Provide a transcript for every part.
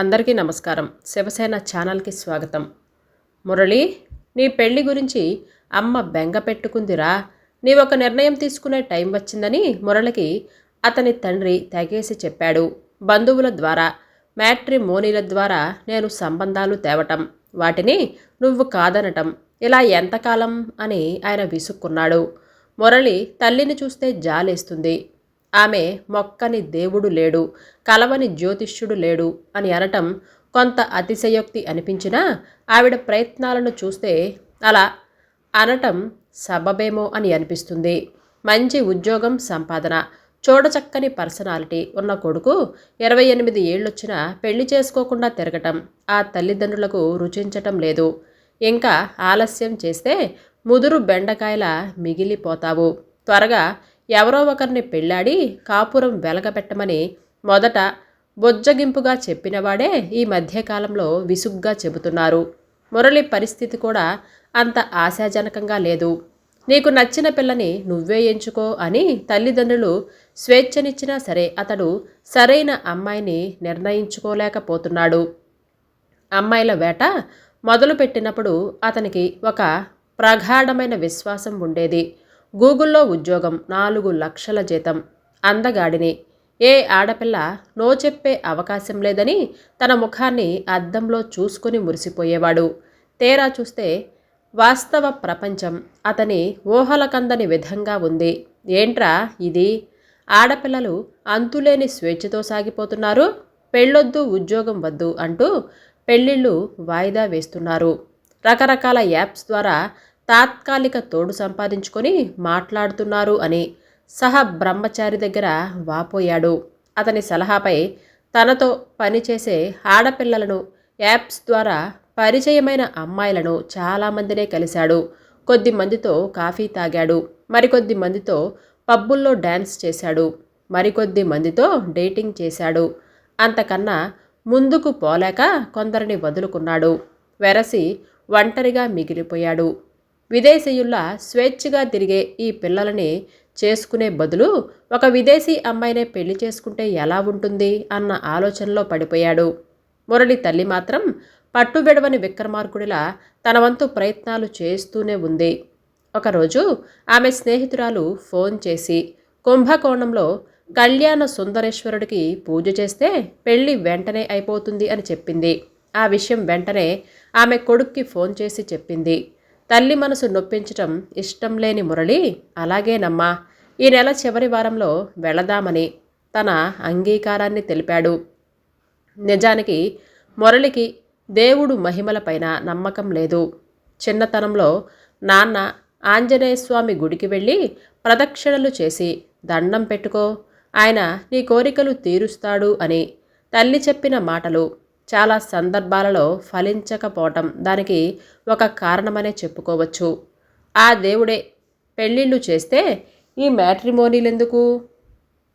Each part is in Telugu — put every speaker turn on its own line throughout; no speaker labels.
అందరికీ నమస్కారం. శివసేన ఛానల్కి స్వాగతం. మురళి నీ పెళ్ళి గురించి అమ్మ బెంగ పెట్టుకుందిరా. ఒక నిర్ణయం తీసుకునే టైం వచ్చిందని మురళికి అతని తండ్రి తెగేసి చెప్పాడు. బంధువుల ద్వారా మ్యాట్రిమోనీల ద్వారా నేను సంబంధాలు తేవటం. వాటిని నువ్వు కాదనటం. ఇలా ఎంతకాలం అని ఆయన విసుక్కున్నాడు. మురళి తల్లిని చూస్తే జాలేస్తుంది. ఆమె మొక్కని దేవుడు లేడు కలవని జ్యోతిష్యుడు లేడు అని అనటం కొంత అతిశయోక్తి అనిపించినా ఆవిడ ప్రయత్నాలను చూస్తే అలా అనటం సబబేమో అని అనిపిస్తుంది. మంచి ఉద్యోగం సంపాదన చూడచక్కని పర్సనాలిటీ ఉన్న కొడుకు ఇరవై ఎనిమిది ఏళ్ళొచ్చినా పెళ్ళి చేసుకోకుండా తిరగటం ఆ తల్లిదండ్రులకు రుచించటం లేదు. ఇంకా ఆలస్యం చేస్తే ముదురు బెండకాయల మిగిలిపోతావు. త్వరగా ఎవరో ఒకరిని పెళ్ళాడి కాపురం వెలగబెట్టమని మొదట బొజ్జగింపుగా చెప్పినవాడే ఈ మధ్యకాలంలో విసుగ్గా చెబుతున్నారు. మురళి పరిస్థితి కూడా అంత ఆశాజనకంగా లేదు. నీకు నచ్చిన పిల్లని నువ్వే ఎంచుకో అని తల్లిదండ్రులు స్వేచ్ఛనిచ్చినా సరే అతడు సరైన అమ్మాయిని నిర్ణయించుకోలేకపోతున్నాడు. అమ్మాయిల వేట మొదలుపెట్టినప్పుడు అతనికి ఒక ప్రగాఢమైన విశ్వాసం ఉండేది. గూగుల్లో ఉద్యోగం నాలుగు లక్షల జీతం. అందగాడిని. ఏ ఆడపిల్ల నో చెప్పే అవకాశం లేదని తన ముఖాన్ని అద్దంలో చూసుకుని మురిసిపోయేవాడు. తేరా చూస్తే వాస్తవ ప్రపంచం. అతని ఊహలకందని విధంగా ఉంది. ఏంట్రా ఇది? ఆడపిల్లలు అంతులేని స్వేచ్ఛతో సాగిపోతున్నారు. పెళ్ళొద్దు ఉద్యోగం వద్దు అంటూ పెళ్ళిళ్ళు వాయిదా వేస్తున్నారు. రకరకాల యాప్స్ ద్వారా తాత్కాలిక తోడు సంపాదించుకొని మాట్లాడుతున్నారు అని సహ బ్రహ్మచారి దగ్గర వాపోయాడు. అతని సలహాపై తనతో పనిచేసే ఆడపిల్లలను యాప్స్ ద్వారా పరిచయమైన అమ్మాయిలను చాలామందినే కలిశాడు. కొద్ది మందితో కాఫీ తాగాడు. మరికొద్ది మందితో పబ్బుల్లో డ్యాన్స్ చేశాడు. మరికొద్ది మందితో డేటింగ్ చేశాడు. అంతకన్నా ముందుకు పోలేక కొందరిని వదులుకున్నాడు. వెరసి ఒంటరిగా మిగిలిపోయాడు. విదేశీయుల్లా స్వేచ్ఛగా తిరిగే ఈ పిల్లలని చేసుకునే బదులు ఒక విదేశీ అమ్మాయినే పెళ్ళి చేసుకుంటే ఎలా ఉంటుంది అన్న ఆలోచనలో పడిపోయాడు. మురళి తల్లి మాత్రం పట్టుబెడవని విక్రమార్కుడిలా తన వంతు ప్రయత్నాలు చేస్తూనే ఉంది. ఒకరోజు ఆమె స్నేహితురాలు ఫోన్ చేసి కుంభకోణంలో కళ్యాణ సుందరేశ్వరుడికి పూజ చేస్తే పెళ్ళి వెంటనే అయిపోతుంది అని చెప్పింది. ఆ విషయం వెంటనే ఆమె కొడుక్కి ఫోన్ చేసి చెప్పింది. తల్లి మనసు నొప్పించటం ఇష్టం లేని మురళి అలాగేనమ్మా ఈ నెల చివరి వారంలో వెళదామని తన అంగీకారాన్ని తెలిపాడు. నిజానికి మురళికి దేవుడు మహిమలపైన నమ్మకం లేదు. చిన్నతనంలో నాన్న ఆంజనేయస్వామి గుడికి వెళ్ళి ప్రదక్షిణలు చేసి దండం పెట్టుకో ఆయన నీ కోరికలు తీరుస్తాడు అని తల్లి చెప్పిన మాటలు చాలా సందర్భాలలో ఫలించకపోవటం దానికి ఒక కారణమనే చెప్పుకోవచ్చు. ఆ దేవుడే పెళ్ళిళ్ళు చేస్తే ఈ మ్యాట్రిమోనీలెందుకు?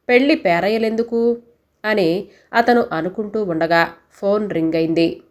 పెళ్ళి పేరయ్యలెందుకు? అని అతను అనుకుంటూ ఉండగా ఫోన్ రింగ్ అయింది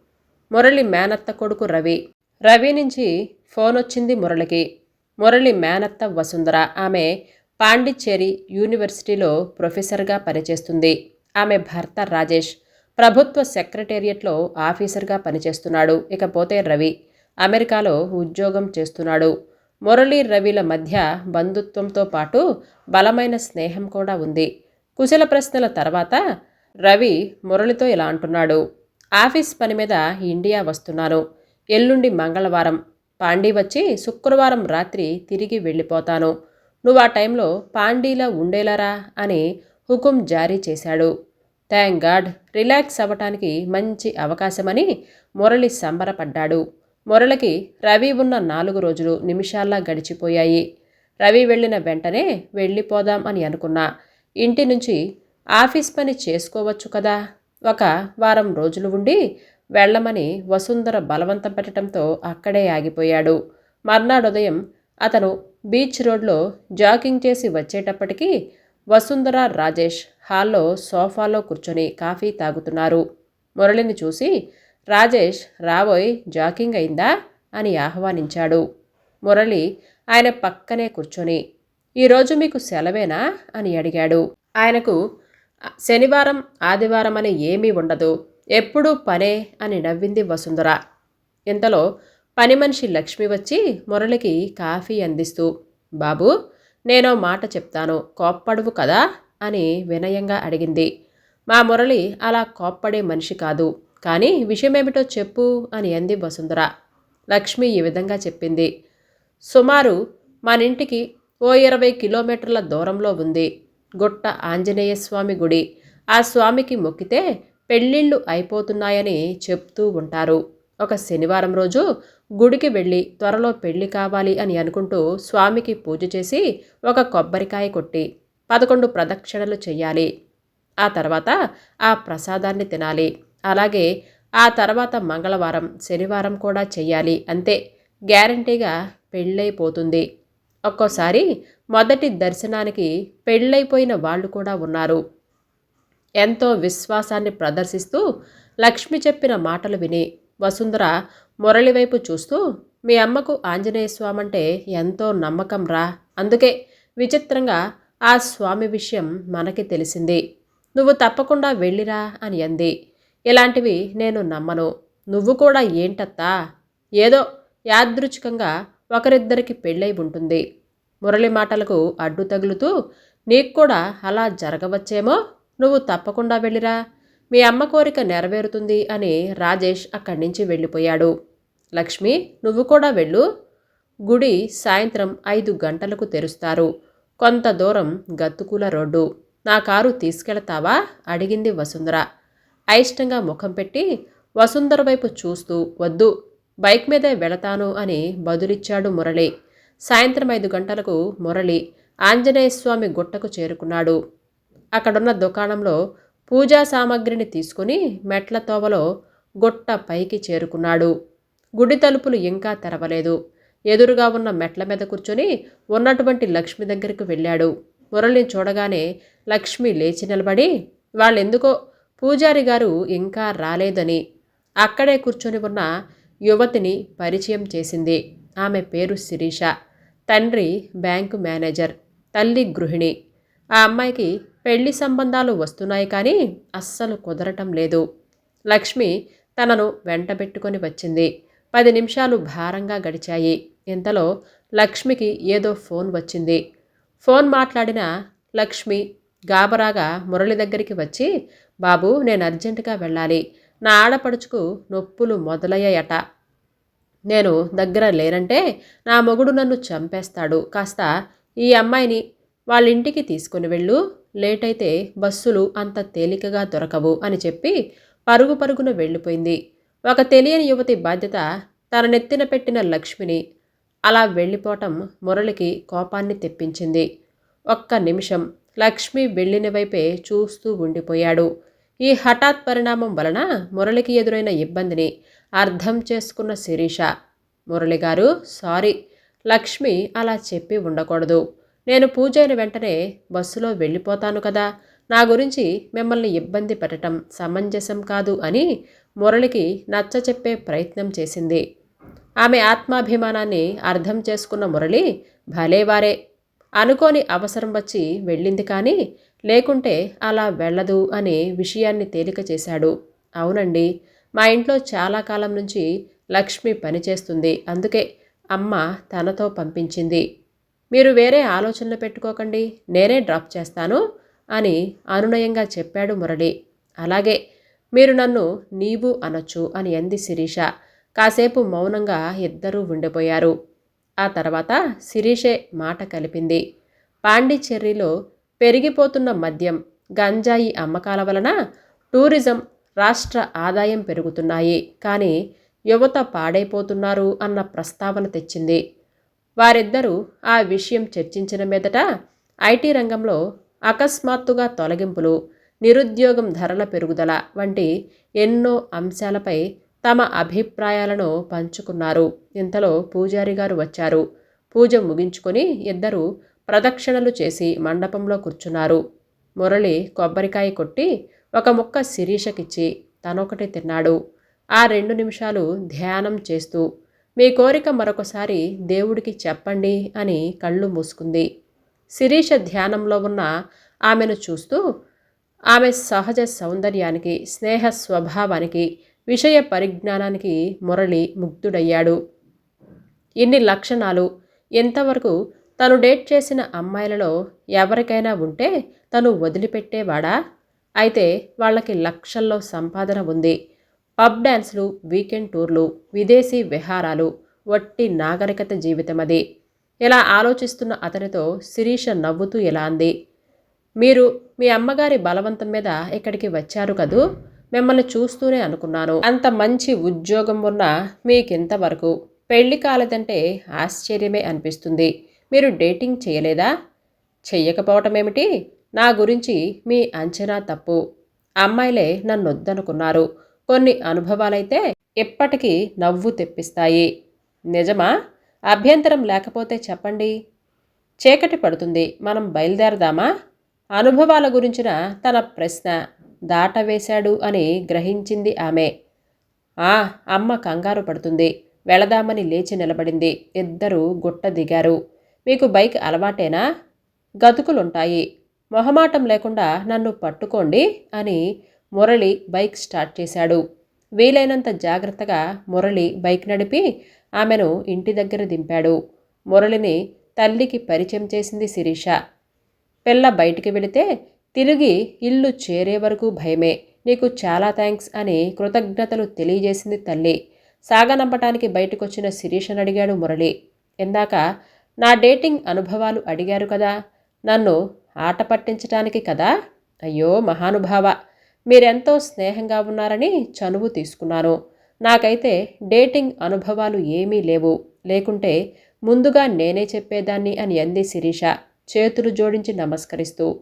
మురళి మేనత్త కొడుకు రవి. రవి నుంచి ఫోన్ వచ్చింది మురళికి. మురళి మేనత్త వసుంధర. ఆమె పాండిచ్చేరి యూనివర్సిటీలో ప్రొఫెసర్గా పనిచేస్తుంది. ఆమె భర్త రాజేష్. ప్రభుత్వ సెక్రటేరియట్లో ఆఫీసర్గా పనిచేస్తున్నాడు. ఇకపోతే రవి అమెరికాలో ఉద్యోగం చేస్తున్నాడు. మురళీ రవిల మధ్య బంధుత్వంతో పాటు బలమైన స్నేహం కూడా ఉంది. కుశల ప్రశ్నల తర్వాత రవి మురళితో ఇలా అంటున్నాడు. ఆఫీస్ పని మీద ఇండియా వస్తున్నాను. ఎల్లుండి మంగళవారం. పాండీ వచ్చి శుక్రవారం రాత్రి తిరిగి వెళ్ళిపోతాను. నువ్వు ఆ టైంలో పాండీలా ఉండేలారా అని హుకుం జారీ చేశాడు. Thank God. రిలాక్స్ అవ్వటానికి మంచి అవకాశమని మురళి సంబరపడ్డాడు. మురళికి రవి ఉన్న నాలుగు రోజులు నిమిషాల్లా గడిచిపోయాయి. రవి వెళ్ళిన వెంటనే వెళ్ళిపోదాం అని అనుకున్నా. ఇంటి నుంచి ఆఫీస్ పని చేసుకోవచ్చు కదా. ఒక వారం రోజులు ఉండి వెళ్ళమని వసుంధర బలవంతం పెట్టడంతో అక్కడే ఆగిపోయాడు. మర్నాడు ఉదయం అతను బీచ్ రోడ్లో జాగింగ్ చేసి వచ్చేటప్పటికీ వసుంధర రాజేష్ హాల్లో సోఫాలో కూర్చొని కాఫీ తాగుతున్నారు. మురళిని చూసి రాజేష్ రాబోయ్ జాకింగ్ అయిందా? అని ఆహ్వానించాడు. మురళి ఆయన పక్కనే కూర్చొని ఈరోజు మీకు సెలవేనా? అని అడిగాడు. ఆయనకు శనివారం ఆదివారం అని ఏమీ ఉండదు. ఎప్పుడూ పనే అని నవ్వింది వసుంధర. ఇంతలో పని మనిషి లక్ష్మి వచ్చి మురళికి కాఫీ అందిస్తూ బాబు నేనో మాట చెప్తాను. కోప్పడువు కదా? అని వినయంగా అడిగింది. మా మురళి అలా కోప్పడే మనిషి కాదు. కానీ విషయమేమిటో చెప్పు అని అంది వసుంధర. లక్ష్మి ఈ విధంగా చెప్పింది. సుమారు మనింటికి ఓ ఇరవై కిలోమీటర్ల దూరంలో ఉంది. గుట్ట ఆంజనేయ స్వామి గుడి. ఆ స్వామికి మొక్కితే పెళ్ళిళ్ళు అయిపోతున్నాయని చెప్తూ ఉంటారు. ఒక శనివారం రోజు గుడికి వెళ్ళి త్వరలో పెళ్ళి కావాలి అని అనుకుంటూ స్వామికి పూజ చేసి ఒక కొబ్బరికాయ కొట్టి పదకొండు ప్రదక్షిణలు చేయాలి ఆ తర్వాత ఆ ప్రసాదాన్ని తినాలి. అలాగే ఆ తర్వాత మంగళవారం శనివారం కూడా చెయ్యాలి. అంతే. గ్యారంటీగా పెళ్ళైపోతుంది. ఒక్కోసారి మొదటి దర్శనానికి పెళ్ళైపోయిన వాళ్ళు కూడా ఉన్నారు. ఎంతో విశ్వాసాన్ని ప్రదర్శిస్తూ లక్ష్మి చెప్పిన మాటలు విని వసుంధర మురళి వైపు చూస్తూ మీ అమ్మకు ఆంజనేయ స్వామి అంటే ఎంతో నమ్మకం రా అందుకే విచిత్రంగా ఆ స్వామి విషయం మనకి తెలిసింది. నువ్వు తప్పకుండా వెళ్ళిరా అని అంది. ఇలాంటివి నేను నమ్మను. నువ్వు కూడా ఏంటత్తా? ఏదో యాదృచ్ఛికంగా ఒకరిద్దరికి పెళ్ళై ఉంటుంది. మురళి మాటలకు అడ్డు తగులుతూ నీకు కూడా అలా జరగవచ్చేమో? నువ్వు తప్పకుండా వెళ్ళిరా. మీ అమ్మ కోరిక నెరవేరుతుంది అని రాజేష్ అక్కడి నుంచి వెళ్ళిపోయాడు. లక్ష్మి నువ్వు కూడా వెళ్ళు. గుడి సాయంత్రం ఐదు గంటలకు తెరుస్తారు. కొంత దూరం గతుకుల రోడ్డు. నా కారు తీసుకెళతావా? అడిగింది వసుంధర. అయిష్టంగా ముఖం పెట్టి వసుంధర వైపు చూస్తూ వద్దు బైక్ మీదే వెళతాను అని బదులిచ్చాడు మురళి. సాయంత్రం ఐదు గంటలకు మురళి ఆంజనేయస్వామి గుట్టకు చేరుకున్నాడు. అక్కడున్న దుకాణంలో పూజా సామాగ్రిని తీసుకుని మెట్ల తోవలో గుట్ట పైకి చేరుకున్నాడు. గుడి తలుపులు ఇంకా తెరవలేదు. ఎదురుగా ఉన్న మెట్ల మీద కూర్చొని ఉన్నటువంటి లక్ష్మి దగ్గరికి వెళ్ళాడు. మురళిని చూడగానే లక్ష్మి లేచి నిలబడి వాళ్ళెందుకో? పూజారి గారు ఇంకా రాలేదని. అక్కడే కూర్చొని ఉన్న యువతిని పరిచయం చేసింది. ఆమె పేరు శిరీష. తండ్రి బ్యాంకు మేనేజర్. తల్లి గృహిణి. ఆ అమ్మాయికి పెళ్ళి సంబంధాలు వస్తున్నాయి కానీ అస్సలు కుదరటం లేదు. లక్ష్మి తనను వెంటబెట్టుకొని వచ్చింది. పది నిమిషాలు భారంగా గడిచాయి. ఇంతలో లక్ష్మికి ఏదో ఫోన్ వచ్చింది. ఫోన్ మాట్లాడిన లక్ష్మి గాబరాగా మురళి దగ్గరికి వచ్చి బాబు నేను అర్జెంటుగా వెళ్ళాలి. నా ఆడపడుచుకు నొప్పులు మొదలయ్యాయట. నేను దగ్గర లేనంటే నా మొగుడు నన్ను చంపేస్తాడు. కాస్త ఈ అమ్మాయిని వాళ్ళ ఇంటికి తీసుకుని వెళ్ళు. లేట్ అయితే బస్సులు అంత తేలికగా దొరకవు అని చెప్పి పరుగు పరుగున వెళ్ళిపోయింది. ఒక తెలియని యువతి బాధ్యత తన నెత్తిన పెట్టిన లక్ష్మిని అలా వెళ్ళిపోవటం మురళికి కోపాన్ని తెప్పించింది. ఒక్క నిమిషం లక్ష్మి వెళ్ళిన వైపే చూస్తూ ఉండిపోయాడు. ఈ హఠాత్ పరిణామం వలన మురళికి ఎదురైన ఇబ్బందిని అర్థం చేసుకున్న శిరీష మురళి గారు సారీ లక్ష్మి అలా చెప్పి ఉండకూడదు. నేను పూజ అయిన వెంటనే బస్సులో వెళ్ళిపోతాను కదా. నా గురించి మిమ్మల్ని ఇబ్బంది పెట్టడం సమంజసం కాదు అని మురళికి నచ్చ చెప్పే ప్రయత్నం చేసింది. ఆమె ఆత్మాభిమానాన్ని అర్థం చేసుకున్న మురళి భలేవారే అనుకోని అవసరం వచ్చి వెళ్ళింది కానీ లేకుంటే అలా వెళ్ళదు అనే విషయాన్ని తేలిక చేశాడు. అవునండి. మా ఇంట్లో చాలా కాలం నుంచి లక్ష్మి పనిచేస్తుంది అందుకే అమ్మ తనతో పంపించింది. మీరు వేరే ఆలోచనలు పెట్టుకోకండి. నేనే డ్రాప్ చేస్తాను అని అనునయంగా చెప్పాడు మురళి. అలాగే మీరు నన్ను నీవు అనొచ్చు అని అంది శిరీష. కాసేపు మౌనంగా ఇద్దరూ ఉండిపోయారు. ఆ తర్వాత శిరీషే మాట కలిపింది. పాండిచ్చేరిలో పెరిగిపోతున్న మద్యం గంజాయి అమ్మకాల వలన టూరిజం రాష్ట్ర ఆదాయం పెరుగుతున్నాయి. కానీ యువత పాడైపోతున్నారు అన్న ప్రస్తావన తెచ్చింది. వారిద్దరూ ఆ విషయం చర్చించిన మీదట ఐటీ రంగంలో అకస్మాత్తుగా తొలగింపులు నిరుద్యోగం ధరల పెరుగుదల వంటి ఎన్నో అంశాలపై తమ అభిప్రాయాలను పంచుకున్నారు. ఇంతలో పూజారి గారు వచ్చారు. పూజ ముగించుకొని ఇద్దరు ప్రదక్షిణలు చేసి మండపంలో కూర్చున్నారు. మురళి కొబ్బరికాయ కొట్టి ఒక ముక్క శిరీషకిచ్చి తనొకటి తిన్నాడు. ఆ రెండు నిమిషాలు ధ్యానం చేస్తూ మీ కోరిక మరొకసారి దేవుడికి చెప్పండి అని కళ్ళు మూసుకుంది. శిరీష ధ్యానంలో ఉన్న ఆమెను చూస్తూ ఆమె సహజ సౌందర్యానికి స్నేహ స్వభావానికి విషయ పరిజ్ఞానానికి మురళి ముగ్ధుడయ్యాడు. ఇన్ని లక్షణాలు ఎంతవరకు తను డేట్ చేసిన అమ్మాయిలలో ఎవరికైనా ఉంటే తను వదిలిపెట్టేవాడా? అయితే వాళ్ళకి లక్షల్లో సంపాదన ఉంది. పబ్ డ్యాన్స్లు వీకెండ్ టూర్లు విదేశీ విహారాలు వట్టి నాగరికత జీవితం అది. ఇలా ఆలోచిస్తున్న అతనితో శిరీష నవ్వుతూ ఇలా అంది. మీరు మీ అమ్మగారి బలవంతం మీద ఇక్కడికి వచ్చారు కదూ? మిమ్మల్ని చూస్తూనే అనుకున్నాను. అంత మంచి ఉద్యోగం ఉన్న మీకింతవరకు పెళ్ళి కాలేదంటే ఆశ్చర్యమే అనిపిస్తుంది. మీరు డేటింగ్ చేయలేదా? చెయ్యకపోవటమేమిటి? నా గురించి మీ అంచనా తప్పు. అమ్మాయిలే నన్నొద్దనుకున్నారు. కొన్ని అనుభవాలైతే ఎప్పటికీ నవ్వు తెప్పిస్తాయి. నిజమా? అభ్యంతరం లేకపోతే చెప్పండి. చీకటి పడుతుంది. మనం బయలుదేరదామా? అనుభవాల గురించిన తన ప్రశ్న. దాటవేశాడు అని గ్రహించింది ఆమె. ఆ అమ్మ కంగారు పడుతుంది. వెళదామని లేచి నిలబడింది. ఇద్దరూ గుట్ట దిగారు. మీకు బైక్ అలవాటేనా? గతుకులుంటాయి. మొహమాటం లేకుండా నన్ను పట్టుకోండి అని మురళి బైక్ స్టార్ట్ చేశాడు. వీలైనంత జాగ్రత్తగా మురళి బైక్ నడిపి ఆమెను ఇంటి దగ్గర దింపాడు. మురళిని తల్లికి పరిచయం చేసింది శిరీష. పిల్ల బయటికి వెళితే తిరిగి ఇల్లు చేరే వరకు భయమే. నీకు చాలా థ్యాంక్స్ అని కృతజ్ఞతలు తెలియజేసింది తల్లి. సాగనంపటానికి బయటకొచ్చిన శిరీషను అడిగాడు మురళి. ఇందాక నా డేటింగ్ అనుభవాలు అడిగారు కదా. నన్ను ఆట పట్టించటానికి కదా? అయ్యో మహానుభావ. మీరెంతో స్నేహంగా ఉన్నారని చనువు తీసుకున్నాను. నాకైతే డేటింగ్ అనుభవాలు ఏమీ లేవు. లేకుంటే ముందుగా నేనే చెప్పేదాన్ని అని అంది శిరీష. చేతులు జోడించి నమస్కరిస్తూ.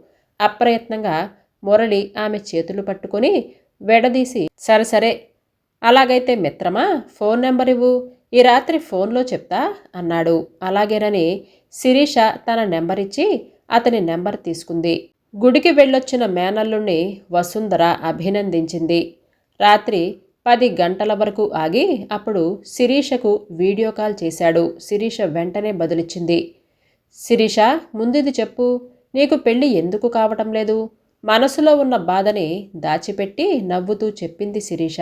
అప్రయత్నంగా మురళి ఆమె చేతులు పట్టుకొని వెడదీసి సరే సరే. అలాగైతే మిత్రమా ఫోన్ నెంబర్ ఇవ్వు. ఈ రాత్రి ఫోన్లో చెప్తా అన్నాడు. అలాగేనని శిరీష తన నెంబర్ ఇచ్చి అతని నెంబర్ తీసుకుంది. గుడికి వెళ్ళొచ్చిన మేనల్లుణ్ణి వసుంధర అభినందించింది. రాత్రి పది గంటల వరకు ఆగి అప్పుడు శిరీషకు వీడియో కాల్ చేశాడు. శిరీష వెంటనే బదులిచ్చింది. శిరీష ముందుది చెప్పు. నీకు పెళ్ళి ఎందుకు కావటం లేదు? మనసులో ఉన్న బాధని దాచిపెట్టి నవ్వుతూ చెప్పింది శిరీష.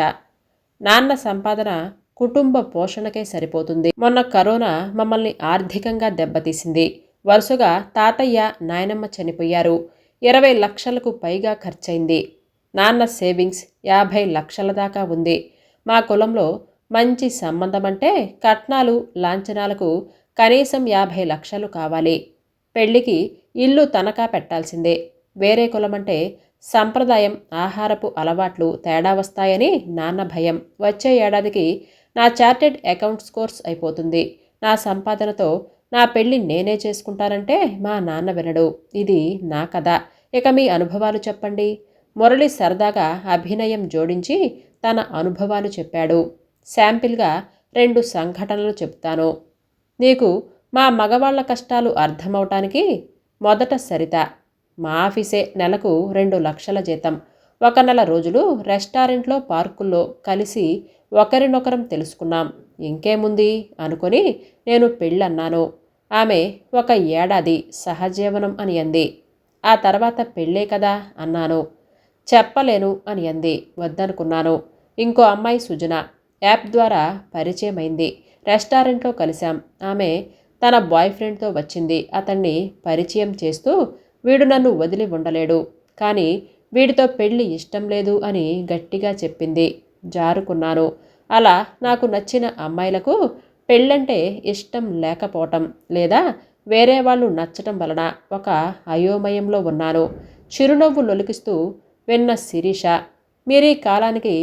నాన్న సంపాదన కుటుంబ పోషణకే సరిపోతుంది. మొన్న కరోనా మమ్మల్ని ఆర్థికంగా దెబ్బతీసింది. వరుసగా తాతయ్య నాయనమ్మ చనిపోయారు. ఇరవై లక్షలకు పైగా ఖర్చయింది. నాన్న సేవింగ్స్ యాభై లక్షల దాకా ఉంది. మా కులంలో మంచి సంబంధం అంటే కట్నాలు లాంఛనాలకు కనీసం యాభై లక్షలు కావాలి. పెళ్ళికి ఇల్లు తనఖా పెట్టాల్సిందే. వేరే కులమంటే సంప్రదాయం ఆహారపు అలవాట్లు తేడా వస్తాయని నాన్న భయం. వచ్చే ఏడాదికి నా చార్టెడ్ అకౌంట్స్ కోర్స్ అయిపోతుంది. నా సంపాదనతో నా పెళ్ళి నేనే చేసుకుంటానంటే మా నాన్న వినడు. ఇది నా కథ. ఇక మీ అనుభవాలు చెప్పండి. మురళి సరదాగా అభినయం జోడించి తన అనుభవాలు చెప్పాడు. శాంపిల్గా రెండు సంఘటనలు చెప్తాను నీకు మా మగవాళ్ళ కష్టాలు అర్థమవటానికి మొదట సరిత. మా ఆఫీసే నెలకు రెండు లక్షల జీతం. ఒక నెల రోజులు రెస్టారెంట్లో పార్కుల్లో కలిసి ఒకరినొకరం తెలుసుకున్నాం. ఇంకేముంది? అనుకొని నేను పెళ్ళన్నాను. ఆమె ఒక ఏడాది సహజీవనం అని అంది. ఆ తర్వాత పెళ్ళే కదా? అన్నాను. చెప్పలేను అని అంది. వద్దనుకున్నాను. ఇంకో అమ్మాయి సుజన. యాప్ ద్వారా పరిచయమైంది. రెస్టారెంట్లో కలిశాం. ఆమె తన బాయ్ ఫ్రెండ్తో వచ్చింది. అతన్ని పరిచయం చేస్తూ వీడు నన్ను వదిలి ఉండలేడు. కానీ వీడితో పెళ్ళి ఇష్టం లేదు అని గట్టిగా చెప్పింది. జారుకున్నాను. అలా నాకు నచ్చిన అమ్మాయిలకు పెళ్ళంటే ఇష్టం లేకపోవటం లేదా వేరే వాళ్ళు నచ్చటం వలన ఒక అయోమయంలో ఉన్నాను. చిరునవ్వు లొలికిస్తూ విన్న శిరీష మీరీ కాలానికి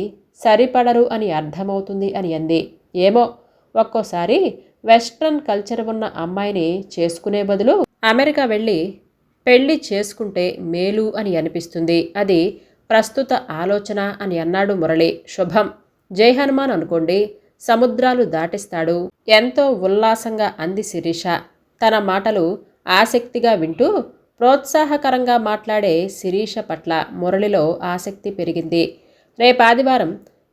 సరిపడరు అని అర్థమవుతుంది అని అంది. ఏమో ఒక్కోసారి వెస్ట్రన్ కల్చర్ ఉన్న అమ్మాయిని చేసుకునే బదులు అమెరికా వెళ్ళి పెళ్ళి చేసుకుంటే మేలు అని అనిపిస్తుంది. అది ప్రస్తుత ఆలోచన అని అన్నాడు మురళి. శుభం. జై హనుమాన్ అనుకోండి. సముద్రాలు దాటిస్తాడు. ఎంతో ఉల్లాసంగా అంది శిరీష. తన మాటలు ఆసక్తిగా వింటూ ప్రోత్సాహకరంగా మాట్లాడే శిరీష పట్ల మురళిలో ఆసక్తి పెరిగింది. రేపు ఆదివారం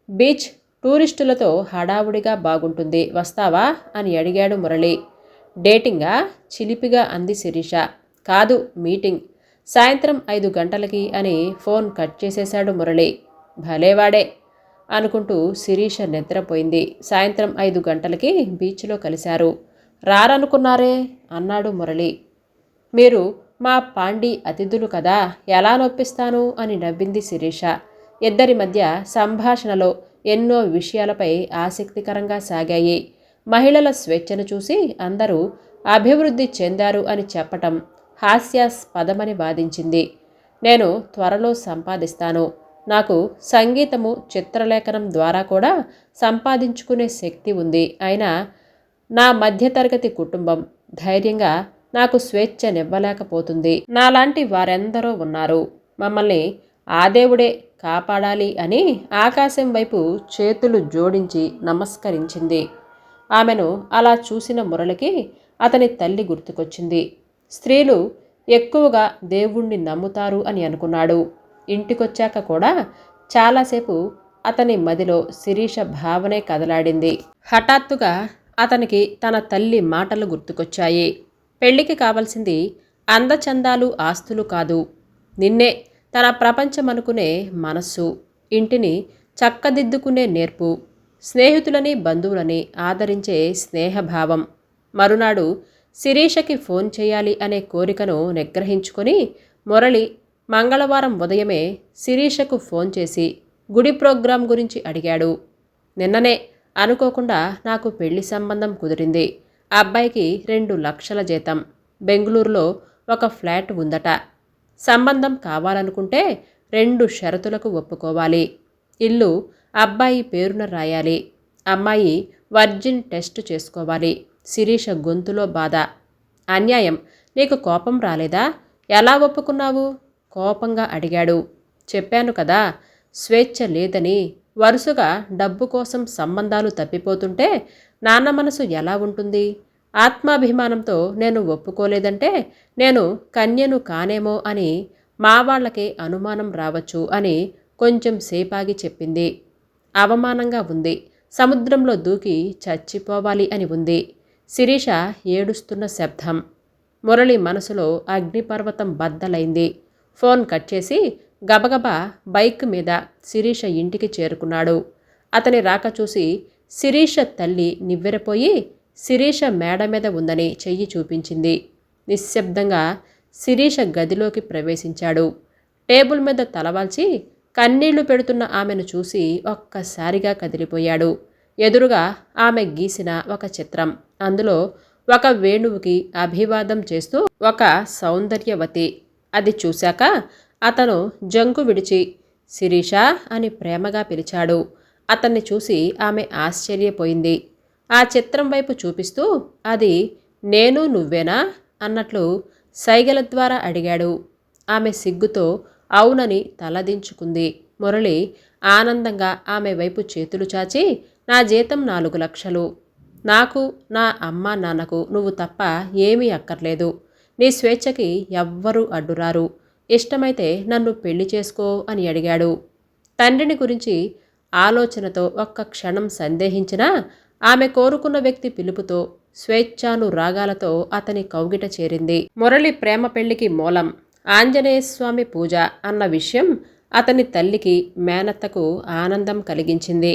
బీచ్ టూరిస్టులతో హడావుడిగా బాగుంటుంది. వస్తావా? అని అడిగాడు మురళి. డేటింగా చిలిపిగా అంది శిరీష. కాదు మీటింగ్. సాయంత్రం ఐదు గంటలకి అని ఫోన్ కట్ చేసేశాడు మురళి. భలేవాడే! అనుకుంటూ శిరీష నిద్రపోయింది. సాయంత్రం ఐదు గంటలకి బీచ్లో కలిశారు. రారనుకున్నారే? అన్నాడు మురళి. మీరు మా పాండి అతిథులు కదా ఎలా నొప్పిస్తాను? అని నవ్వింది శిరీష. ఇద్దరి మధ్య సంభాషణలో ఎన్నో విషయాలపై ఆసక్తికరంగా సాగాయి. మహిళల స్వేచ్ఛను చూసి అందరూ అభివృద్ధి చెందారు అని చెప్పటం హాస్యాస్పదమని వాదించింది. నేను త్వరలో సంపాదిస్తాను. నాకు సంగీతము చిత్రలేఖనం ద్వారా కూడా సంపాదించుకునే శక్తి ఉంది. అయినా నా మధ్యతరగతి కుటుంబం ధైర్యంగా నాకు స్వేచ్ఛనివ్వలేకపోతుంది. నాలాంటి వారెందరో ఉన్నారు. మమ్మల్ని ఆ దేవుడే కాపాడాలి అని ఆకాశం వైపు చేతులు జోడించి నమస్కరించింది. ఆమెను అలా చూసిన మురళికి అతని తల్లి గుర్తుకొచ్చింది. స్త్రీలు ఎక్కువగా దేవుణ్ణి నమ్ముతారు అని అనుకున్నాడు. ఇంటికొచ్చాక కూడా చాలాసేపు అతని మదిలో శిరీష భావనే కదలాడింది. హఠాత్తుగా అతనికి తన తల్లి మాటలు గుర్తుకొచ్చాయి. పెళ్ళికి కావలసింది అందచందాలు ఆస్తులు కాదు. నిన్నే తన ప్రపంచమనుకునే మనస్సు ఇంటిని చక్కదిద్దుకునే నేర్పు స్నేహితులని బంధువులని ఆదరించే స్నేహభావం. మరునాడు శిరీషకి ఫోన్ చేయాలి అనే కోరికను నిగ్రహించుకొని మురళి మంగళవారం ఉదయమే శిరీషకు ఫోన్ చేసి గుడి ప్రోగ్రాం గురించి అడిగాడు. నిన్ననే అనుకోకుండా నాకు పెళ్ళి సంబంధం కుదిరింది. అబ్బాయికి రెండు లక్షల జీతం. బెంగళూరులో ఒక ఫ్లాట్ ఉందట. సంబంధం కావాలనుకుంటే రెండు షరతులకు ఒప్పుకోవాలి. ఇల్లు అబ్బాయి పేరున రాయాలి. అమ్మాయి వర్జిన్ టెస్ట్ చేసుకోవాలి. శిరీష గొంతులో బాధ. అన్యాయం. నీకు కోపం రాలేదా? ఎలా ఒప్పుకున్నావు? కోపంగా అడిగాడు. చెప్పాను కదా స్వేచ్ఛ లేదని. వరుసగా డబ్బు కోసం సంబంధాలు తప్పిపోతుంటే నాన్న మనసు ఎలా ఉంటుంది? ఆత్మాభిమానంతో నేను ఒప్పుకోలేదంటే నేను కన్యను కానేమో అని మా వాళ్ళకే అనుమానం రావచ్చు అని కొంచెం సేపాగి చెప్పింది. అవమానంగా ఉంది. సముద్రంలో దూకి చచ్చిపోవాలి అని ఉంది. శిరీష ఏడుస్తున్న శబ్దం. మురళి మనసులో అగ్నిపర్వతం బద్దలైంది. ఫోన్ కట్ చేసి గబగబా బైక్ మీద శిరీష ఇంటికి చేరుకున్నాడు. అతని రాక చూసి శిరీష తల్లి నివ్వెరపోయి శిరీష మేడ మీద ఉందని చెయ్యి చూపించింది. నిశ్శబ్దంగా శిరీష గదిలోకి ప్రవేశించాడు. టేబుల్ మీద తలవాల్చి కన్నీళ్ళు పెడుతున్న ఆమెను చూసి ఒక్కసారిగా కదిలిపోయాడు. ఎదురుగా ఆమె గీసిన ఒక చిత్రం. అందులో ఒక వేణువుకి అభివాదం చేస్తూ ఒక సౌందర్యవతి. అది చూశాక అతను జంకు విడిచి శిరీష అని ప్రేమగా పిలిచాడు. అతన్ని చూసి ఆమె ఆశ్చర్యపోయింది. ఆ చిత్రం వైపు చూపిస్తూ అది నేను నువ్వేనా అన్నట్లు సైగల ద్వారా అడిగాడు. ఆమె సిగ్గుతో అవునని తలదించుకుంది. మురళి ఆనందంగా ఆమె వైపు చేతులు చాచి నా జీతం నాలుగు లక్షలు. నాకు నా అమ్మ నాన్నకు నువ్వు తప్ప ఏమీ అక్కర్లేదు. నీ స్వేచ్ఛకి ఎవ్వరూ అడ్డురారు. ఇష్టమైతే నన్ను పెళ్ళి చేసుకో అని అడిగాడు. తండ్రిని గురించి ఆలోచనతో ఒక్క క్షణం సందేహించినా ఆమె కోరుకున్న వ్యక్తి పిలుపుతో స్వేచ్ఛాను రాగాలతో అతని కౌగిట చేరింది. మురళి ప్రేమ పెళ్ళికి మూలం ఆంజనేయస్వామి పూజ అన్న విషయం అతని తల్లికి మేనత్తకు ఆనందం కలిగించింది.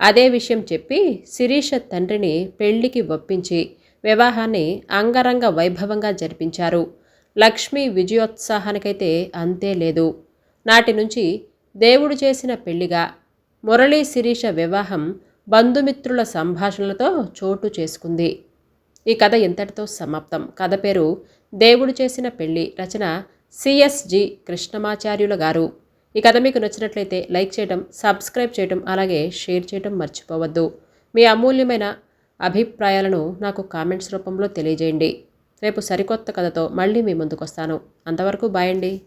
అదే విషయం చెప్పి శిరీష తండ్రిని పెళ్ళికి ఒప్పించి వివాహాన్ని అంగరంగ వైభవంగా జరిపించారు. లక్ష్మి విజయోత్సాహానికైతే అంతే లేదు. నాటి నుంచి దేవుడు చేసిన పెళ్ళిగా మురళీ శిరీష వివాహం బంధుమిత్రుల సంభాషణలతో చోటు చేసుకుంది. ఈ కథ ఇంతటితో సమాప్తం? కథ పేరు దేవుడు చేసిన పెళ్ళి. రచన సిఎస్జి కృష్ణమాచార్యుల గారు. ఈ కథ మీకు నచ్చినట్లయితే లైక్ చేయడం సబ్స్క్రైబ్ చేయడం అలాగే షేర్ చేయడం మర్చిపోవద్దు. మీ అమూల్యమైన అభిప్రాయాలను నాకు కామెంట్స్ రూపంలో తెలియజేయండి. రేపు సరికొత్త కథతో మళ్ళీ మీ ముందుకు వస్తాను అంతవరకు బాయండి